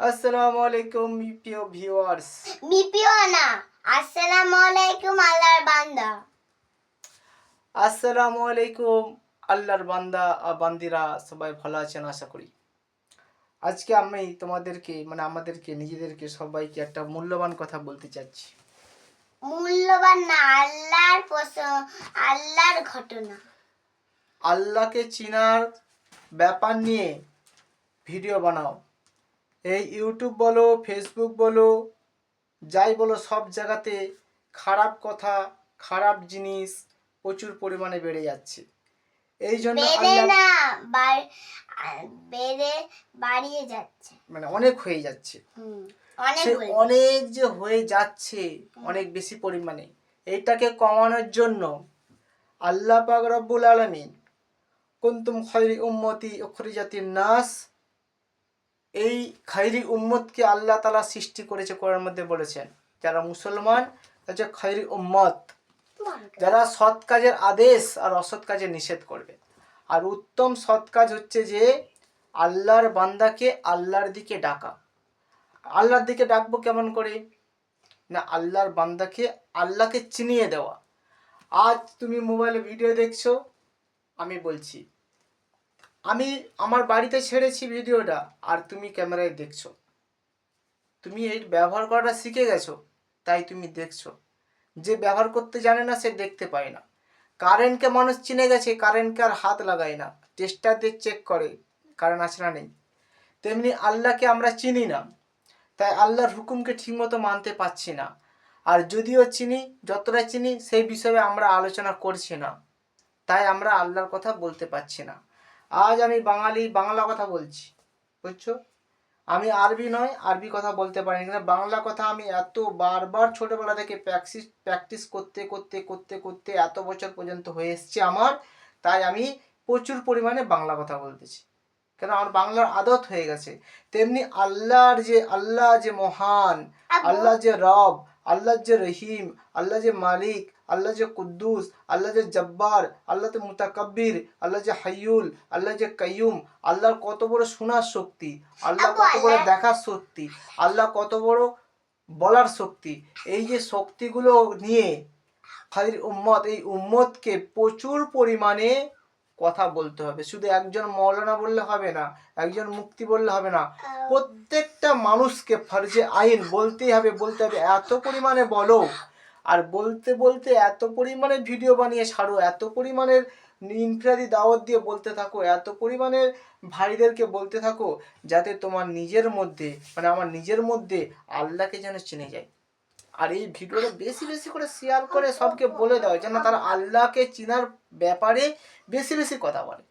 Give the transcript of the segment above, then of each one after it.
আসসালামু আলাইকুম প্রিয় ভিউয়ার্স। বিপিও না আসসালামু আলাইকুম আল্লাহর বান্দা। আসসালামু আলাইকুম আল্লাহর বান্দা বান্দিরা সবাই ভালো আছেন আশা করি। আজকে আমি তোমাদেরকে মানে আমাদেরকে নিজেদেরকে সবাইকে একটা মূল্যবান কথা বলতে চাচ্ছি। মূল্যবান না আল্লাহর আল্লাহর ঘটনা। আল্লাহকে চিনার ব্যাপার নিয়ে ভিডিও বানাও। এই ইউটিউব বলো ফেসবুক বলো যাই বলো সব জায়গাতে খারাপ কথা খারাপ জিনিস প্রচুর পরিমাণে বেড়ে যাচ্ছে। এই জন্য বাড়িয়ে যাচ্ছে। মানে অনেক হয়ে যাচ্ছে। অনেক যে হয়ে যাচ্ছে অনেক বেশি পরিমাণে। এইটাকে কমানোর জন্য আল্লাহ পাক রব্বুল আলামিন কুনতুম খৈরি উম্মতি উখরিজাতিন নাস এই খৈরি উম্মতকে আল্লাহ তালা সৃষ্টি করেছে কোরআন মধ্যে বলেছেন। যারা মুসলমান হচ্ছে খৈরি উম্মত। যারা সৎ কাজের আদেশ আর অসৎ কাজের নিষেধ করবে। আর উত্তম সৎ কাজ হচ্ছে যে আল্লাহর বান্দাকে আল্লাহর দিকে ডাকা। আল্লাহর দিকে ডাকবো কেমন করে? না, আল্লাহর বান্দাকে, আল্লাহকে চিনিয়ে দেওয়া। আজ তুমি মোবাইলে ভিডিও দেখছ, আমি বলছি আমি আমার বাড়িতে ছেড়েছি ভিডিওটা, আর তুমি ক্যামেরায় দেখছ। তুমি এর ব্যবহার করাটা শিখে গেছো, তাই তুমি দেখছ। যে ব্যবহার করতে জানে না, সে দেখতে পায় না। কারেন্টকে মানুষ চিনে গেছে, কারেন্টকে আর হাত লাগায় না। টেস্টার দিয়ে চেক করে, কারেন্ট আছে না নেই। তেমনি আল্লাহকে আমরা চিনি না, তাই আল্লাহর হুকুমকে ঠিকমতো মানতে পারছি না। আর যদিও চিনি, যতটা চিনি, সেই বিষয়ে আমরা আলোচনা করছি না। তাই আমরা আল্লাহর কথা বলতে পারছি না। আজ আমি বাঙালি বাংলা কথা বলছি বুঝছ? আমি আরবি নয় আরবি কথা বলতে পারি না বাংলা কথা আমি এত বারবার ছোটবেলা থেকে প্র্যাকটিস প্র্যাকটিস করতে করতে করতে করতে এত বছর পর্যন্ত হয়ে এসছে আমার তাই আমি প্রচুর পরিমাণে বাংলা কথা বলতেছি। কেন? আমার বাংলার আদত হয়ে গেছে। তেমনি আল্লাহর যে আল্লাহ যে মহান আল্লাহ যে রব আল্লাহ যে রহিম আল্লাহ যে মালিক আল্লাহ যে কুদ্দুস আল্লাহ যে জব্বার আল্লাহ যে মুতাকাব্বির আল্লাহ যে হাইয়ুল আল্লাহ যে কাইয়ুম আল্লাহর কত বড় শোনার শক্তি আল্লাহ কত বড় দেখার শক্তি আল্লাহ কত বড় বলার শক্তি এই যে শক্তিগুলো নিয়ে খালির উম্মত এই উম্মতকে প্রচুর পরিমাণে কথা বলতে হবে। শুধু একজন মৌলানা বললে হবে না একজন মুক্তি বললে হবে না। প্রত্যেকটা মানুষকে ফরজে আইন বলতেই হবে বলতে হবে এত পরিমাণে বলো আর বলতে বলতে এত পরিমাণে ভিডিও বানিয়ে ছাড়ো এত পরিমাণের ইনফ্রাদি দাওয়াত দিয়ে বলতে থাকো, এত পরিমাণের ভাইদেরকে বলতে থাকো যাতে তোমার নিজের মধ্যে মানে আমার নিজের মধ্যে আল্লাহকে যেন চিনে যায়। আর এই ভিডিওটা বেশি বেশি করে শেয়ার করে সবকে বলে দাও, যেন তারা আল্লাহকে চিনার ব্যাপারে বেশি বেশি কথা বলে।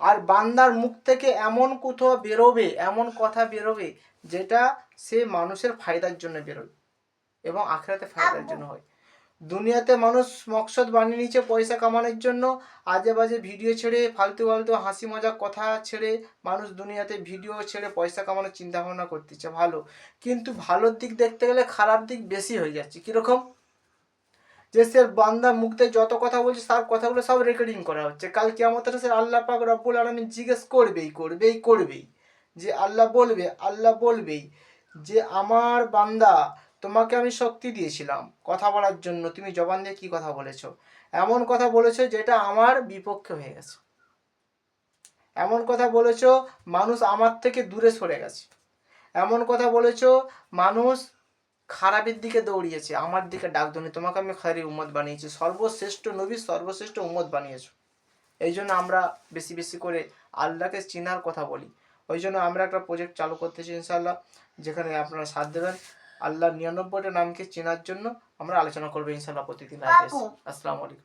আর বান্দার মুখ থেকে এমন কোথাও বেরোবে, এমন কথা বেরোবে, যেটা সে মানুষের ফায়দার জন্য বেরোবে। এবং আখেরাতে ফায়দার জন্য হয়। দুনিয়াতে মানুষ মকসদ বানিয়ে নিচ্ছে পয়সা কামানোর জন্য। আজে বাজে ভিডিও ছেড়ে ফালতু ফালতু হাসি মজাক কথা ছেড়ে মানুষ দুনিয়াতে ভিডিও ছেড়ে পয়সা কামানোর চিন্তা ভাবনা করতেছে ভালো। কিন্তু ভালোর দিক দেখতে গেলে খারাপ দিক বেশি হয়ে যাচ্ছে। কীরকম? যে সে বান্দা মুখতে যত কথা বলছে তার কথাগুলো সব রেকর্ডিং করা হচ্ছে। কাল কেমতের সে আল্লাহ পাক রব্বুল আলমিন জিজ্ঞেস করবেই করবেই করবেই। যে আল্লাহ বলবে আল্লাহ বলবেই যে আমার বান্দা তোমাকে আমি শক্তি দিয়েছিলাম কথা বলার জন্য। তুমি জবান দিয়ে কি কথা বলেছ? এমন কথা বলেছ যেটা আমার বিপক্ষে হয়ে গেছে। এমন কথা বলেছ মানুষ আমার থেকে দূরে সরে গেছে। এমন কথা বলেছ মানুষ খারাপের দিকে দৌড়িয়েছে, আমার দিকে ডাক ধনি তোমাকে আমি খারি উম্মত বানিয়েছি, সর্বশ্রেষ্ঠ নবী, সর্বশ্রেষ্ঠ উম্মত বানিয়েছো। এই জন্য আমরা বেশি বেশি করে আল্লাহকে চিনার কথা বলি। ওই জন্য আমরা একটা প্রজেক্ট চালু করতেছি ইনশাল্লাহ যেখানে আপনারা সাথ দেবেন। আল্লাহ নিরানব্বইটা নামকে চেনার জন্য আমরা আলোচনা করব ইনশাল্লাহ প্রতিদিন। আসসালামু আলাইকুম